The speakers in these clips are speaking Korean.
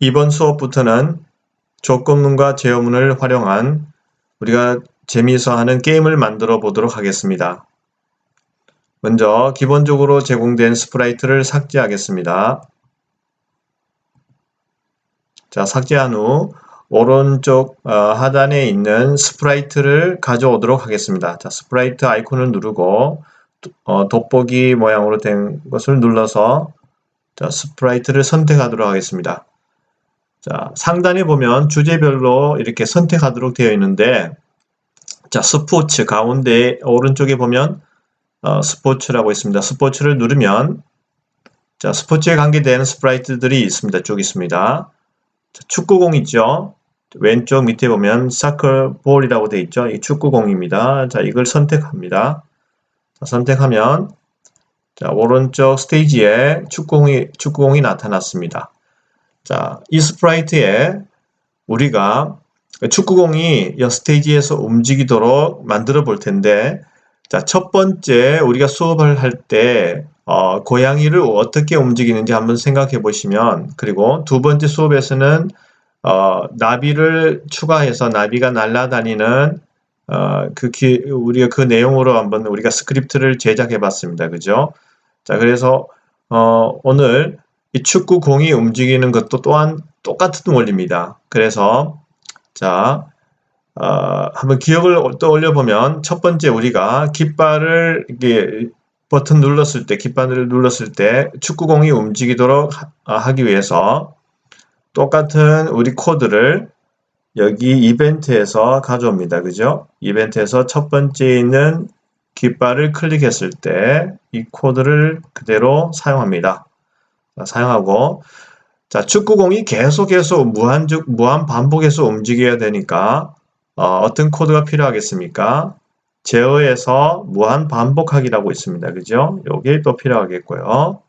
이번 수업부터는 조건문과 제어문을 활용한 우리가 재미있어 하는 게임을 만들어 보도록 하겠습니다. 먼저 기본적으로 제공된 스프라이트를 삭제하겠습니다. 자, 삭제한 후 오른쪽 어, 하단에 있는 스프라이트를 가져오도록 하겠습니다. 자, 스프라이트 아이콘을 누르고 어, 돋보기 모양으로 된 것을 눌러서 자, 스프라이트를 선택하도록 하겠습니다. 자, 상단에 보면 주제별로 이렇게 선택하도록 되어 있는데 자, 스포츠 가운데 오른쪽에 보면 어, 스포츠라고 있습니다. 스포츠를 누르면 자, 스포츠에 관계된 스프라이트들이 있습니다. 쭉 있습니다. 자, 축구공 있죠? 왼쪽 밑에 보면 사클볼이라고 되어 있죠? 이 축구공입니다. 자, 이걸 선택합니다. 자, 선택하면 자, 오른쪽 스테이지에 축구공이, 축구공이 나타났습니다. 자, 이 스프라이트에 우리가 축구공이 이 스테이지에서 움직이도록 만들어 볼 텐데, 자, 첫 번째 우리가 수업을 할 때, 어, 고양이를 어떻게 움직이는지 한번 생각해 보시면, 그리고 두 번째 수업에서는, 어, 나비를 추가해서 나비가 날아다니는, 어, 그 기, 우리가 그 내용으로 한번 우리가 스크립트를 제작해 봤습니다. 그죠? 자, 그래서, 어, 오늘 이 축구 공이 움직이는 것도 또한 똑같은 원리입니다. 그래서 자 어, 한번 기억을 떠올려 보면 첫 번째 우리가 깃발을 이게 버튼 눌렀을 때 깃발을 눌렀을 때 축구공이 움직이도록 하, 기 위해서 똑같은 우리 코드를 여기 이벤트에서 가져옵니다. 그죠? 이벤트에서 첫 번째 있는 깃발을 클릭했을 때 이 코드를 그대로 사용합니다. 사용하고 자 축구공이 계속해서 무한 무한 반복해서 움직여야 되니까 어, 떤 코드가 필요하겠습니까? 제어에서 무한 반복하기라고 있습니다. 그죠? 요게 또 필요하겠고요.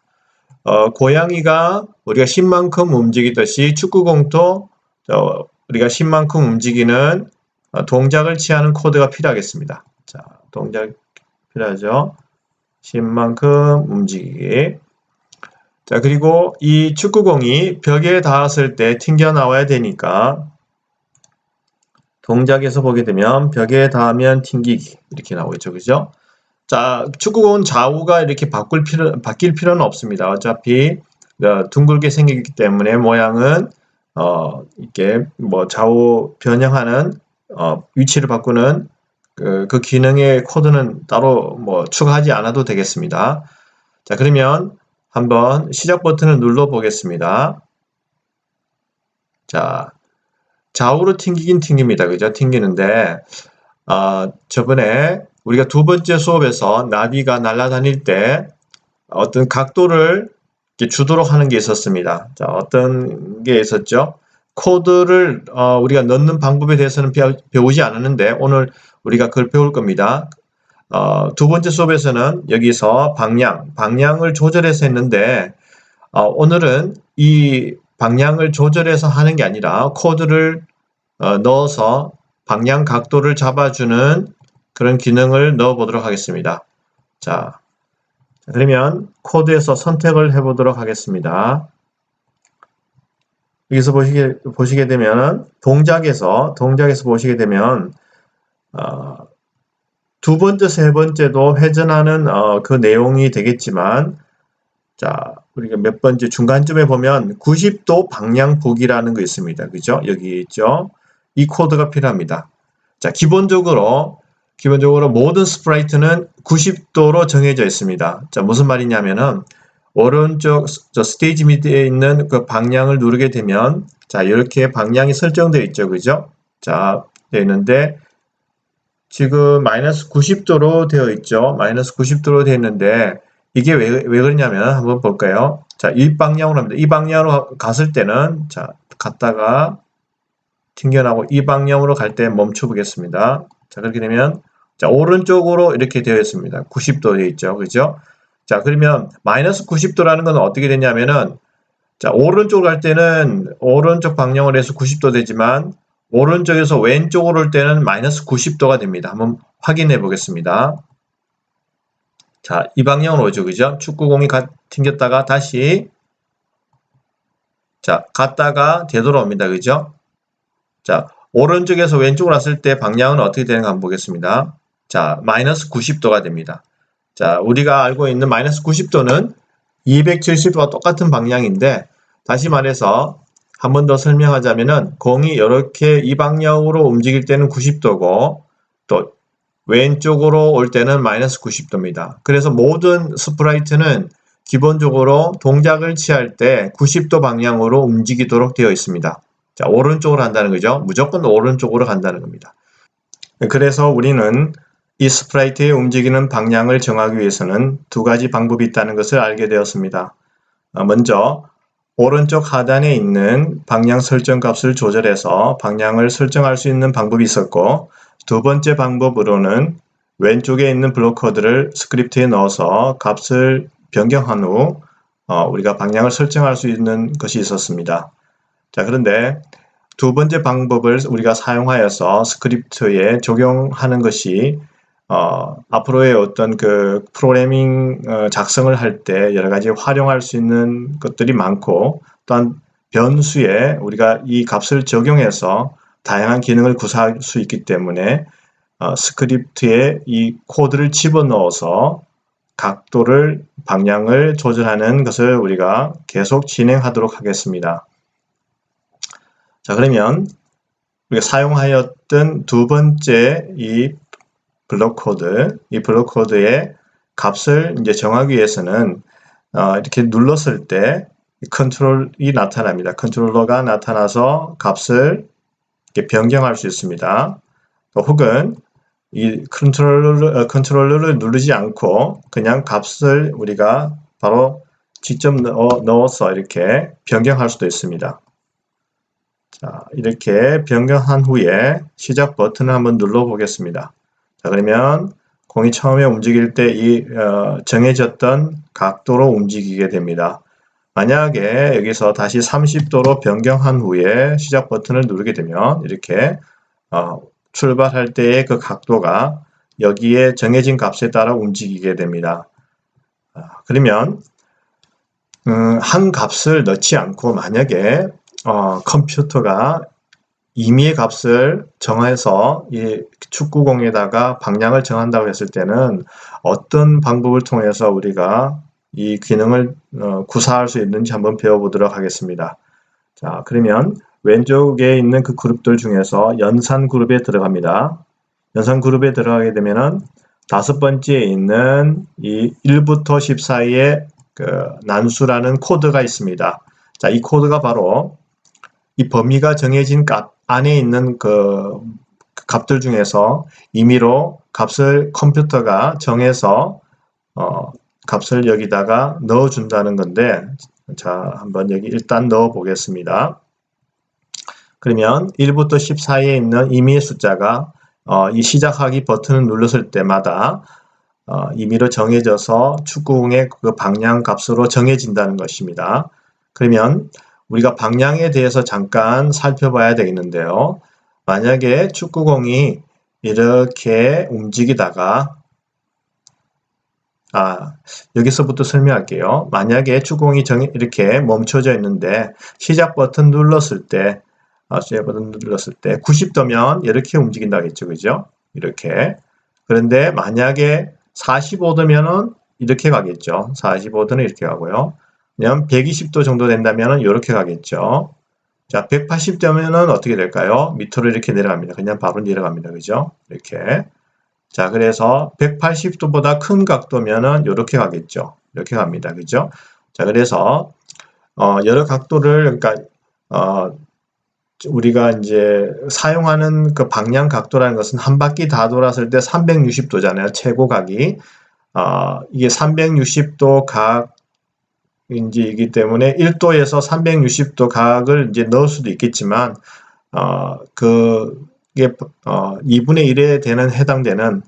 어, 고양이가 우리가 10만큼 움직이듯이 축구공도 어, 우리가 10만큼 움직이는 어, 동작을 취하는 코드가 필요하겠습니다. 자, 동작 필요하죠? 10만큼 움직이기. 자, 그리고 이 축구공이 벽에 닿았을 때 튕겨 나와야 되니까 동작에서 보게 되면 벽에 닿으면 튕기기 이렇게 나오겠죠. 그죠? 자, 축구공은 좌우가 이렇게 바꿀 필요, 바뀔 필요는 없습니다. 어차피 어, 둥글게 생기기 때문에 모양은 어, 이렇게 뭐 좌우 변형하는 어, 위치를 바꾸는 그, 그 기능의 코드는 따로 뭐 추가하지 않아도 되겠습니다. 자, 그러면 한번 시작 버튼을 눌러 보겠습니다. 자, 좌우로 튕기긴 튕깁니다. 그죠? 튕기는데, 어, 저번에 우리가 두 번째 수업에서 나비가 날아다닐 때 어떤 각도를 주도록 하는 게 있었습니다. 자, 어떤 게 있었죠? 코드를 어, 우리가 넣는 방법에 대해서는 배우지 않았는데 오늘 우리가 그걸 배울 겁니다. 어, 두 번째 수업에서는 여기서 방향, 방향을 조절해서 했는데 어, 오늘은 이 방향을 조절해서 하는 게 아니라 코드를 어, 넣어서 방향 각도를 잡아주는 그런 기능을 넣어 보도록 하겠습니다. 자, 그러면 코드에서 선택을 해 보도록 하겠습니다. 여기서 보시게, 보시게 되면 동작에서, 동작에서 보시게 되면, 어, 두 번째, 세 번째도 회전하는 어, 그 내용이 되겠지만 자 우리가 몇 번째 중간쯤에 보면 90도 방향 보기라는 거 있습니다. 그죠? 여기 있죠? 이 코드가 필요합니다. 자 기본적으로 기본적으로 모든 스프라이트는 90도로 정해져 있습니다. 자 무슨 말이냐면은 오른쪽 저 스테이지 밑에 있는 그 방향을 누르게 되면 자 이렇게 방향이 설정되어 있죠. 그죠? 자 되어 있는데 지금 마이너스 90도로 되어 있죠. 마이너스 90도로 되어 있는데 이게 왜, 왜 그러냐면 한번 볼까요? 자, 이 방향으로 합니다. 이 방향으로 갔을 때는 자, 갔다가 튕겨나고 이 방향으로 갈 때 멈춰 보겠습니다. 자, 그렇게 되면 자, 오른쪽으로 이렇게 되어 있습니다. 90도 되어 있죠. 그죠? 자, 그러면 마이너스 90도라는 건 어떻게 되냐면은 자, 오른쪽 갈 때는 오른쪽 방향으로 해서 90도 되지만 오른쪽에서 왼쪽으로 올 때는 마이너스 90도가 됩니다. 한번 확인해 보겠습니다. 자, 이 방향으로 오죠. 그죠? 축구공이 가, 튕겼다가 다시 자, 갔다가 되돌아옵니다. 그죠? 자, 오른쪽에서 왼쪽으로 왔을 때 방향은 어떻게 되는가 한번 보겠습니다. 자, 마이너스 90도가 됩니다. 자, 우리가 알고 있는 마이너스 90도는 270도와 똑같은 방향인데, 다시 말해서 한 번 더 설명하자면은 공이 이렇게 이 방향으로 움직일 때는 90도고, 또 왼쪽으로 올 때는 마이너스 90도입니다. 그래서 모든 스프라이트는 기본적으로 동작을 취할 때 90도 방향으로 움직이도록 되어 있습니다. 자, 오른쪽으로 한다는 거죠. 무조건 오른쪽으로 간다는 겁니다. 그래서 우리는 이 스프라이트의 움직이는 방향을 정하기 위해서는 두 가지 방법이 있다는 것을 알게 되었습니다. 어, 먼저 오른쪽 하단에 있는 방향 설정 값을 조절해서 방향을 설정할 수 있는 방법이 있었고 두 번째 방법으로는 왼쪽에 있는 블록 코드를 스크립트에 넣어서 값을 변경한 후 어, 우리가 방향을 설정할 수 있는 것이 있었습니다. 자 그런데 두 번째 방법을 우리가 사용하여서 스크립트에 적용하는 것이 어, 앞으로의 어떤 그 프로그래밍 어, 작성을 할 때 여러 가지 활용할 수 있는 것들이 많고 또한 변수에 우리가 이 값을 적용해서 다양한 기능을 구사할 수 있기 때문에 어, 스크립트에 이 코드를 집어넣어서 각도를 방향을 조절하는 것을 우리가 계속 진행하도록 하겠습니다. 자 그러면 우리가 사용하였던 두 번째 이 블록 코드, 이 블록 코드의 값을 이제 정하기 위해서는 어, 이렇게 눌렀을 때 컨트롤이 나타납니다. 컨트롤러가 나타나서 값을 변경할 수 있습니다. 혹은 이 컨트롤러, 어, 컨트롤러를 누르지 않고 그냥 값을 우리가 바로 직접 넣어, 넣어 서 이렇게 변경할 수도 있습니다. 자, 이렇게 변경한 후에 시작 버튼을 한번 눌러 보겠습니다. 자, 그러면 공이 처음에 움직일 때이 어, 정해졌던 각도로 움직이게 됩니다. 만약에 여기서 다시 30도로 변경한 후에 시작 버튼을 누르게 되면 이렇게 어, 출발할 때의 그 각도가 여기에 정해진 값에 따라 움직이게 됩니다. 아, 그러면 음, 한 값을 넣지 않고 만약에 어, 컴퓨터가 임의의 값을 정해서 이 축구공에다가 방향을 정한다고 했을 때는 어떤 방법을 통해서 우리가 이 기능을 어, 구사할 수 있는지 한번 배워보도록 하겠습니다. 자, 그러면 왼쪽에 있는 그 그룹들 중에서 연산 그룹에 들어갑니다. 연산 그룹에 들어가게 되면은 다섯 번째에 있는 이 1부터 10 사이에 그 난수라는 코드가 있습니다. 자, 이 코드가 바로 이 범위가 정해진 값 안에 있는 그 값들 중에서 임의로 값을 컴퓨터가 정해서 어, 값을 여기다가 넣어 준다는 건데 자 한번 여기 일단 넣어 보겠습니다. 그러면 1부터 10 사이에 있는 임의의 숫자가 어, 이 시작하기 버튼을 눌렀을 때마다 어, 임의로 정해져서 축구공의 그 방향 값으로 정해진다는 것입니다. 그러면 우리가 방향에 대해서 잠깐 살펴봐야 되겠는데요. 만약에 축구공이 이렇게 움직이다가 아, 여기서부터 설명할게요. 만약에 축구공이 정, 이렇게 멈춰져 있는데 시작 버튼 눌렀을 때 아, 시작 버튼 눌렀을 때 90도면 이렇게 움직인다겠죠. 그죠? 이렇게. 그런데 만약에 45도면은 이렇게 가겠죠. 45도는 이렇게 가고요. 그냥 120도 정도 된다면 이렇게 가겠죠. 자, 180도면은 어떻게 될까요? 밑으로 이렇게 내려갑니다. 그냥 바로 내려갑니다. 그죠? 이렇게. 자, 그래서 180도보다 큰 각도면은 이렇게 가겠죠. 이렇게 갑니다. 그죠? 자, 그래서 어, 여러 각도를 그러니까 어, 우리가 이제 사용하는 그 방향 각도라는 것은 한 바퀴 다 돌았을 때 360도잖아요. 최고 각이. 어, 이게 360도 각 인지이기 때문에 1도에서 360도 각을 이제 넣을 수도 있겠지만 어, 그 이게 어, 2분의 1에 되는 해당되는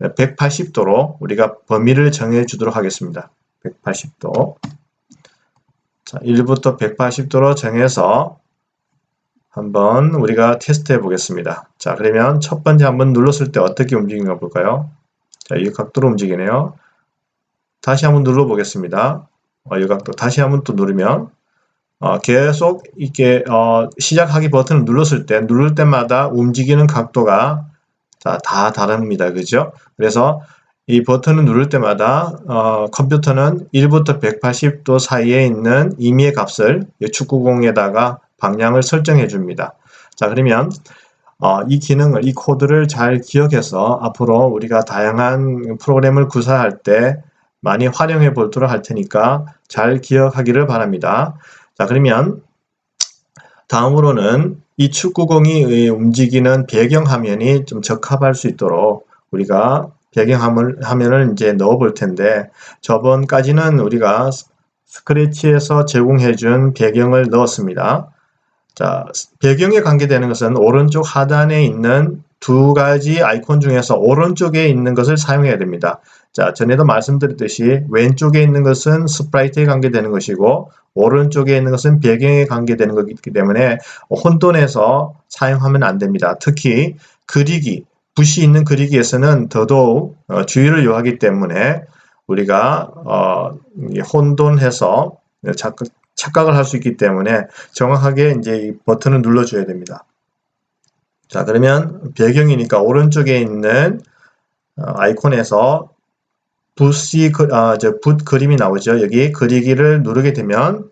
180도로 우리가 범위를 정해 주도록 하겠습니다. 180도. 자, 1부터 180도로 정해서 한번 우리가 테스트 해 보겠습니다. 자, 그러면 첫 번째 한번 눌렀을 때 어떻게 움직이는가 볼까요? 자, 이 각도로 움직이네요. 다시 한번 눌러 보겠습니다. 어, 이 각도 다시 한번 또 누르면 어, 계속 이렇게 어, 시작하기 버튼을 눌렀을 때 누를 때마다 움직이는 각도가 자, 다 다릅니다. 그죠? 그래서 이 버튼을 누를 때마다 어, 컴퓨터는 1부터 180도 사이에 있는 임의의 값을 이 축구공에다가 방향을 설정해 줍니다. 자 그러면 어, 이 기능을 이 코드를 잘 기억해서 앞으로 우리가 다양한 프로그램을 구사할 때 많이 활용해 보도록 할 테니까 잘 기억하기를 바랍니다. 자 그러면 다음으로는 이 축구공이 움직이는 배경화면이 좀 적합할 수 있도록 우리가 배경화면을 이제 넣어 볼 텐데 저번까지는 우리가 스크래치에서 제공해 준 배경을 넣었습니다. 자, 배경에 관계되는 것은 오른쪽 하단에 있는 두 가지 아이콘 중에서 오른쪽에 있는 것을 사용해야 됩니다. 자, 전에도 말씀드렸듯이 왼쪽에 있는 것은 스프라이트에 관계되는 것이고 오른쪽에 있는 것은 배경에 관계되는 것이기 때문에 혼돈해서 사용하면 안 됩니다. 특히 그리기, 붓이 있는 그리기에서는 더더욱 어, 주의를 요하기 때문에 우리가 어, 혼돈해서 착각, 착각을 할 수 있기 때문에 정확하게 이제 이 버튼을 눌러줘야 됩니다. 자 그러면 배경이니까 오른쪽에 있는 어, 아이콘에서 붓이 그, 아, 붓 그림이 나오죠. 여기 그리기를 누르게 되면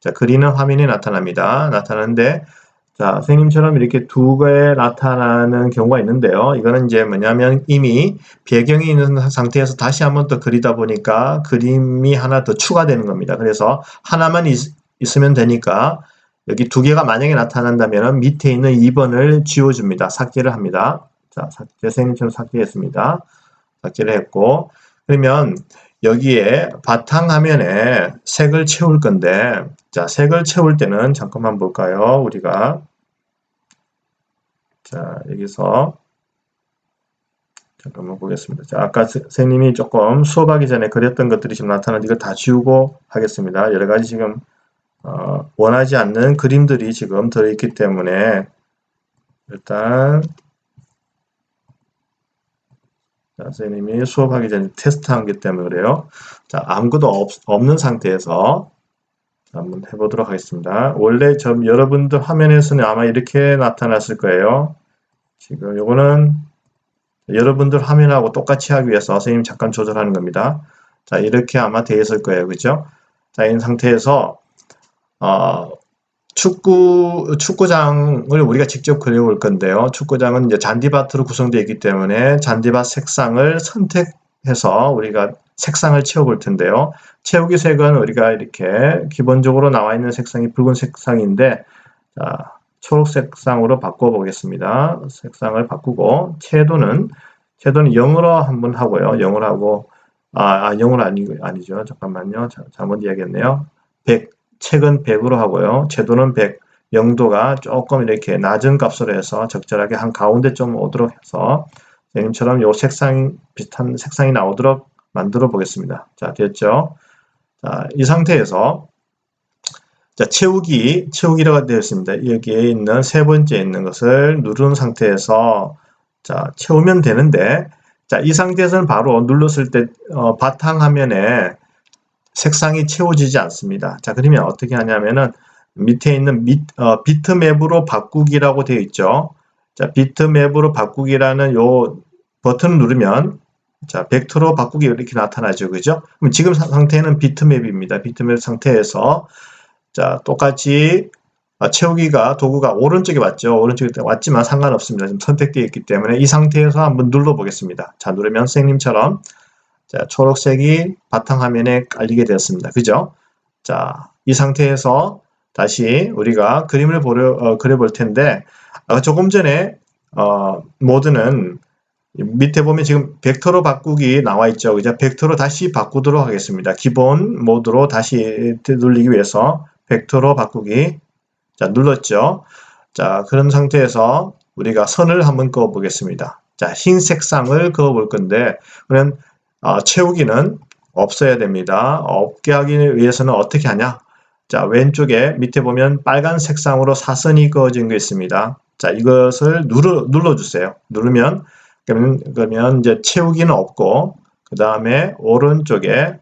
자, 그리는 화면이 나타납니다. 나타나는데 자, 선생님처럼 이렇게 두 개 나타나는 경우가 있는데요. 이거는 이제 뭐냐면 이미 배경이 있는 상태에서 다시 한번 더 그리다 보니까 그림이 하나 더 추가되는 겁니다. 그래서 하나만 있, 있으면 되니까 여기 두 개가 만약에 나타난다면 밑에 있는 2번을 지워줍니다. 삭제를 합니다. 자, 삭제, 선생님처럼 삭제했습니다. 삭제를 했고, 그러면 여기에 바탕화면에 색을 채울 건데, 자, 색을 채울 때는 잠깐만 볼까요? 우리가 자, 여기서 잠깐만 보겠습니다. 자, 아까 선생님이 조금 수업하기 전에 그렸던 것들이 지금 나타나는 이걸 다 지우고 하겠습니다. 여러 가지 지금 어, 원하지 않는 그림들이 지금 들어있기 때문에 일단 자, 선생님이 수업하기 전에 테스트한 게 때문에 그래요. 자, 아무것도 없, 없는 상태에서 한번 해보도록 하겠습니다. 원래 좀 여러분들 화면에서는 아마 이렇게 나타났을 거예요. 지금 요거는 여러분들 화면하고 똑같이 하기 위해서 선생님 잠깐 조절하는 겁니다. 자, 이렇게 아마 되어 있을 거예요. 그죠? 자, 이 상태에서, 어, 축구, 축구장을 우리가 직접 그려볼 건데요. 축구장은 이제 잔디밭으로 구성되어 있기 때문에 잔디밭 색상을 선택해서 우리가 색상을 채워볼 텐데요. 채우기 색은 우리가 이렇게 기본적으로 나와 있는 색상이 붉은 색상인데, 자, 초록색 상으로 바꿔보겠습니다. 색상을 바꾸고 채도는 채도는 0으로 한번 하고요. 0으로 하고 아, 아 0으로 아니, 아니죠. 잠깐만요. 자, 잘못 이야기했네요. 100 책은 100으로 하고요. 채도는 100 0도가 조금 이렇게 낮은 값으로 해서 적절하게 한 가운데 좀 오도록 해서 선생님처럼 요 색상 비슷한 색상이 나오도록 만들어 보겠습니다. 자, 됐죠? 자, 이 상태에서 자, 채우기, 채우기라고 되어 있습니다. 여기에 있는 세 번째 있는 것을 누른 상태에서 자, 채우면 되는데 자, 이 상태에서는 바로 눌렀을 때 어, 바탕화면에 색상이 채워지지 않습니다. 자, 그러면 어떻게 하냐면은 밑에 있는 미, 어, 비트맵으로 바꾸기라고 되어 있죠. 자, 비트맵으로 바꾸기라는 요 버튼을 누르면 자, 벡터로 바꾸기 이렇게 나타나죠. 그죠? 그럼 지금 상태는 비트맵입니다. 비트맵 상태에서 자, 똑같이 아, 채우기가 도구가 오른쪽에 왔죠. 오른쪽에 왔지만 상관없습니다. 지금 선택되어 있기 때문에 이 상태에서 한번 눌러 보겠습니다. 자, 누르면 선생님처럼 자, 초록색이 바탕화면에 깔리게 되었습니다. 그죠? 자, 이 상태에서 다시 우리가 그림을 보려, 어, 그려볼 텐데 어, 조금 전에 어, 모드는 밑에 보면 지금 벡터로 바꾸기 나와 있죠. 그죠? 벡터로 다시 바꾸도록 하겠습니다. 기본 모드로 다시 눌리기 위해서 벡터로 바꾸기. 자, 눌렀죠. 자, 그런 상태에서 우리가 선을 한번 그어 보겠습니다. 자, 흰 색 상을 그어 볼 건데, 그러면 어, 채우기는 없어야 됩니다. 없게 하기 위해서는 어떻게 하냐? 자, 왼쪽에 밑에 보면 빨간 색상으로 사선이 그어진 게 있습니다. 자, 이것을 누르, 눌러주세요. 누르면, 그러면, 그러면 이제 채우기는 없고, 그 다음에 오른쪽에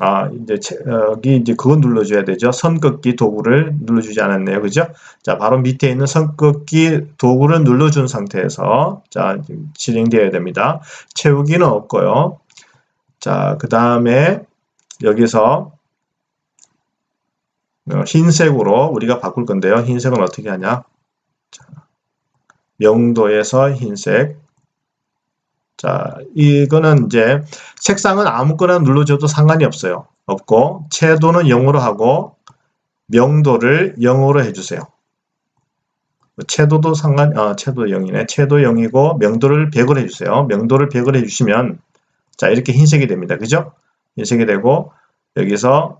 아, 이제 체- 여기 이제 그건 눌러줘야 되죠. 선 긋기 도구를 눌러주지 않았네요. 그죠? 자, 바로 밑에 있는 선 긋기 도구를 눌러준 상태에서 자, 진행되어야 됩니다. 채우기는 없고요. 자, 그 다음에 여기서 어, 흰색으로 우리가 바꿀 건데요. 흰색은 어떻게 하냐? 자, 명도에서 흰색. 자, 이거는 이제 색상은 아무거나 눌러줘도 상관이 없어요. 없고, 채도는 0으로 하고, 명도를 0으로 해주세요. 채도도 상관, 아, 채도 0이네. 채도 0이고, 명도를 100을 해주세요. 명도를 100을 해주시면, 자, 이렇게 흰색이 됩니다. 그죠? 흰색이 되고, 여기서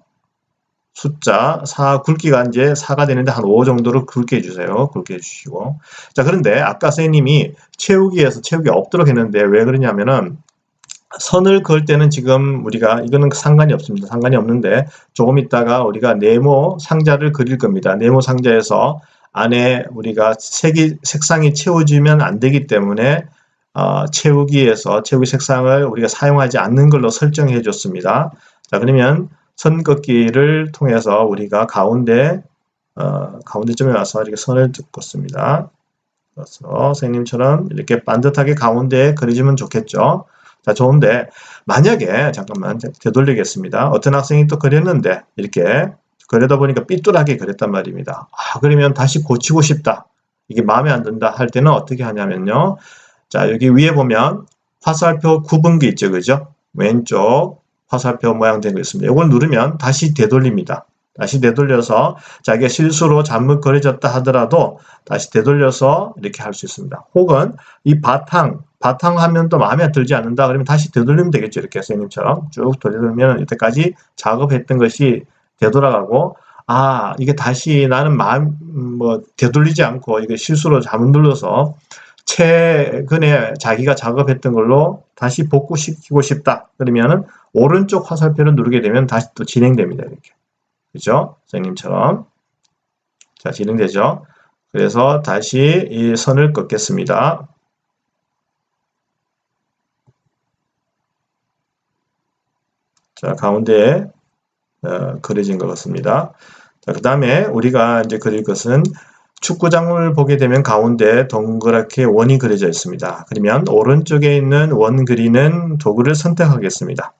숫자 4 굵기가 이제 4가 되는데 한 5 정도로 굵게 해주세요. 굵게 해주시고. 자, 그런데 아까 선생님이 채우기에서 채우기 없도록 했는데 왜 그러냐면은 선을 그을 때는 지금 우리가 이거는 상관이 없습니다. 상관이 없는데 조금 있다가 우리가 네모 상자를 그릴 겁니다. 네모 상자에서 안에 우리가 색이 색상이 채워지면 안 되기 때문에 어, 채우기에서 채우기 색상을 우리가 사용하지 않는 걸로 설정해 줬습니다. 자, 그러면 선 긋기를 통해서 우리가 가운데 어, 가운데점에 와서 이렇게 선을 긋습니다. 그래서 선생님처럼 이렇게 반듯하게 가운데에 그려주면 좋겠죠. 자, 좋은데 만약에 잠깐만 되돌리겠습니다. 어떤 학생이 또 그렸는데 이렇게 그러다 보니까 삐뚤하게 그렸단 말입니다. 아, 그러면 다시 고치고 싶다. 이게 마음에 안 든다 할 때는 어떻게 하냐면요. 자, 여기 위에 보면 화살표 구분기 있죠. 그죠? 왼쪽 화살표 모양된 거 있습니다. 이걸 누르면 다시 되돌립니다. 다시 되돌려서 자기가 실수로 잘못 그려졌다 하더라도 다시 되돌려서 이렇게 할 수 있습니다. 혹은 이 바탕, 바탕 화면도 마음에 들지 않는다 그러면 다시 되돌리면 되겠죠. 이렇게 선생님처럼 쭉 돌리면 이때까지 작업했던 것이 되돌아가고 아 이게 다시 나는 마음 뭐 되돌리지 않고 이게 실수로 잘못 눌러서 최근에 자기가 작업했던 걸로 다시 복구시키고 싶다. 그러면은 오른쪽 화살표를 누르게 되면 다시 또 진행됩니다. 이렇게. 그죠? 선생님처럼. 자, 진행되죠? 그래서 다시 이 선을 긋겠습니다. 자, 가운데에 어, 그려진 것 같습니다. 자, 그 다음에 우리가 이제 그릴 것은 축구장을 보게 되면 가운데 동그랗게 원이 그려져 있습니다. 그러면 오른쪽에 있는 원 그리는 도구를 선택하겠습니다.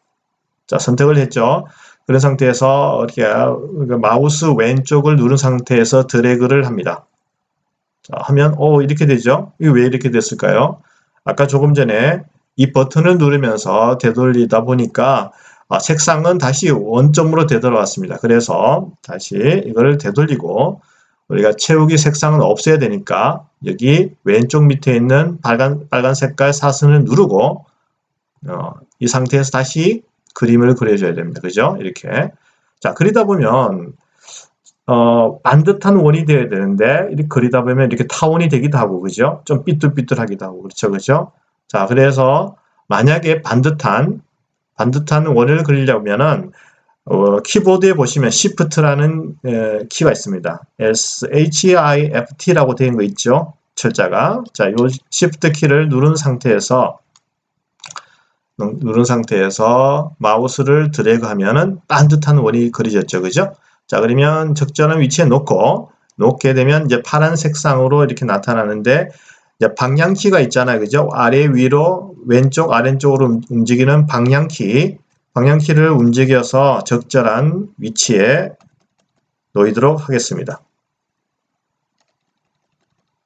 자, 선택을 했죠. 그런 상태에서 이렇게 마우스 왼쪽을 누른 상태에서 드래그를 합니다. 자, 하면 오 이렇게 되죠. 이게 왜 이렇게 됐을까요? 아까 조금 전에 이 버튼을 누르면서 되돌리다 보니까 아, 색상은 다시 원점으로 되돌아왔습니다. 그래서 다시 이걸 되돌리고 우리가 채우기 색상은 없애야 되니까 여기 왼쪽 밑에 있는 빨간, 빨간 색깔 사선을 누르고 어, 이 상태에서 다시 그림을 그려줘야 됩니다. 그죠? 이렇게. 자, 그리다 보면 어, 반듯한 원이 되어야 되는데 이렇게 그리다 보면 이렇게 타원이 되기도 하고 그죠? 좀 삐뚤삐뚤하기도 하고 그렇죠. 그죠? 자, 그래서 만약에 반듯한 반듯한 원을 그리려면은 어, 키보드에 보시면 Shift라는 에, 키가 있습니다. S H I F T라고 되어 있는 거 있죠? 철자가. 자, 이 Shift 키를 누른 상태에서 누른 상태에서 마우스를 드래그 하면은 반듯한 원이 그려졌죠. 그죠? 자, 그러면 적절한 위치에 놓고 놓게 되면 이제 파란 색상으로 이렇게 나타나는데 이제 방향키가 있잖아요. 그죠? 아래 위로 왼쪽 아래쪽으로 움직이는 방향키 방향키를 움직여서 적절한 위치에 놓이도록 하겠습니다.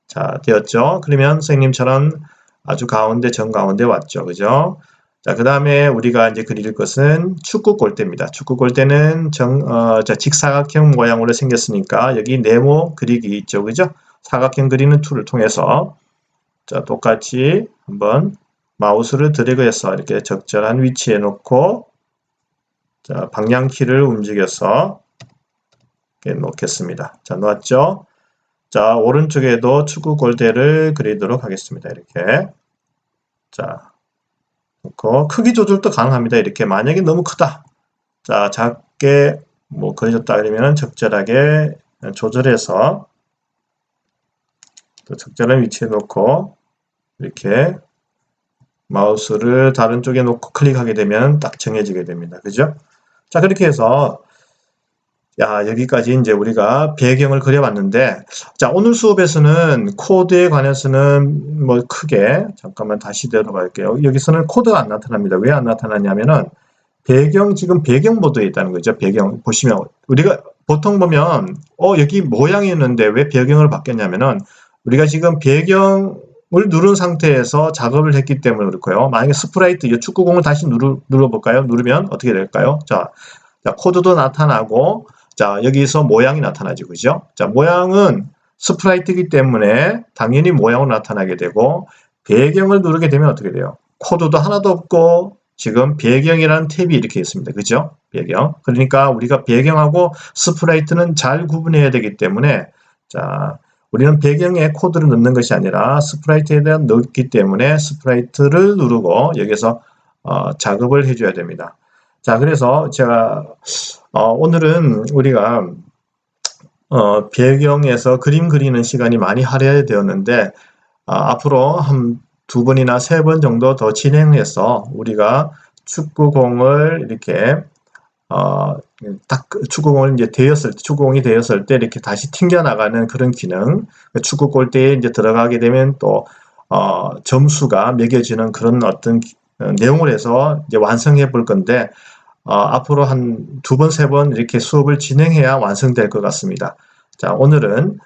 자, 되었죠? 그러면 선생님처럼 아주 가운데 정 가운데 왔죠. 그죠? 자, 그 다음에 우리가 이제 그릴 것은 축구 골대입니다. 축구 골대는 정, 어, 자, 직사각형 모양으로 생겼으니까 여기 네모 그리기 있죠. 그죠? 사각형 그리는 툴을 통해서 자, 똑같이 한번 마우스를 드래그해서 이렇게 적절한 위치에 놓고 자, 방향키를 움직여서 이렇게 놓겠습니다. 자, 놓았죠? 자, 오른쪽에도 축구 골대를 그리도록 하겠습니다. 이렇게. 자, 놓고 크기 조절도 가능합니다. 이렇게 만약에 너무 크다. 자, 작게 뭐 그려졌다 그러면 적절하게 조절해서 또 적절한 위치에 놓고 이렇게 마우스를 다른 쪽에 놓고 클릭하게 되면 딱 정해지게 됩니다. 그죠? 자, 그렇게 해서 야, 여기까지 이제 우리가 배경을 그려봤는데, 자, 오늘 수업에서는 코드에 관해서는 뭐 크게, 잠깐만 다시 들어갈게요. 여기서는 코드가 안 나타납니다. 왜 안 나타나냐면은, 배경, 지금 배경보드에 있다는 거죠. 배경. 보시면, 우리가 보통 보면, 어, 여기 모양이 있는데 왜 배경을 바뀌었냐면은, 우리가 지금 배경을 누른 상태에서 작업을 했기 때문에 그렇고요. 만약에 스프라이트, 이 축구공을 다시 누르, 눌러볼까요? 누르면 어떻게 될까요? 자, 자, 코드도 나타나고, 자, 여기서 모양이 나타나죠. 그죠? 자, 모양은 스프라이트이기 때문에 당연히 모양으로 나타나게 되고, 배경을 누르게 되면 어떻게 돼요? 코드도 하나도 없고, 지금 배경이라는 탭이 이렇게 있습니다. 그죠? 배경. 그러니까 우리가 배경하고 스프라이트는 잘 구분해야 되기 때문에, 자, 우리는 배경에 코드를 넣는 것이 아니라 스프라이트에 대한 넣기 때문에 스프라이트를 누르고 여기서 어, 작업을 해줘야 됩니다. 자, 그래서 제가 어, 오늘은 우리가 어, 배경에서 그림 그리는 시간이 많이 할애되었는데 어, 앞으로 한 두 번이나 세 번 정도 더 진행해서 우리가 축구공을 이렇게 어, 딱 축구공을 이제 되었을 때, 축구공이 되었을 때 이렇게 다시 튕겨 나가는 그런 기능, 축구 골대에 이제 들어가게 되면 또 어, 점수가 매겨지는 그런 어떤 어, 내용을 해서 이제 완성해 볼 건데 어, 앞으로 한 두 번, 세 번 이렇게 수업을 진행해야 완성될 것 같습니다. 자, 오늘은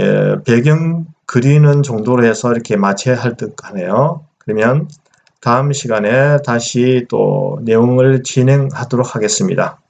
예, 배경 그리는 정도로 해서 이렇게 마쳐야 할 듯 하네요. 그러면 다음 시간에 다시 또 내용을 진행하도록 하겠습니다.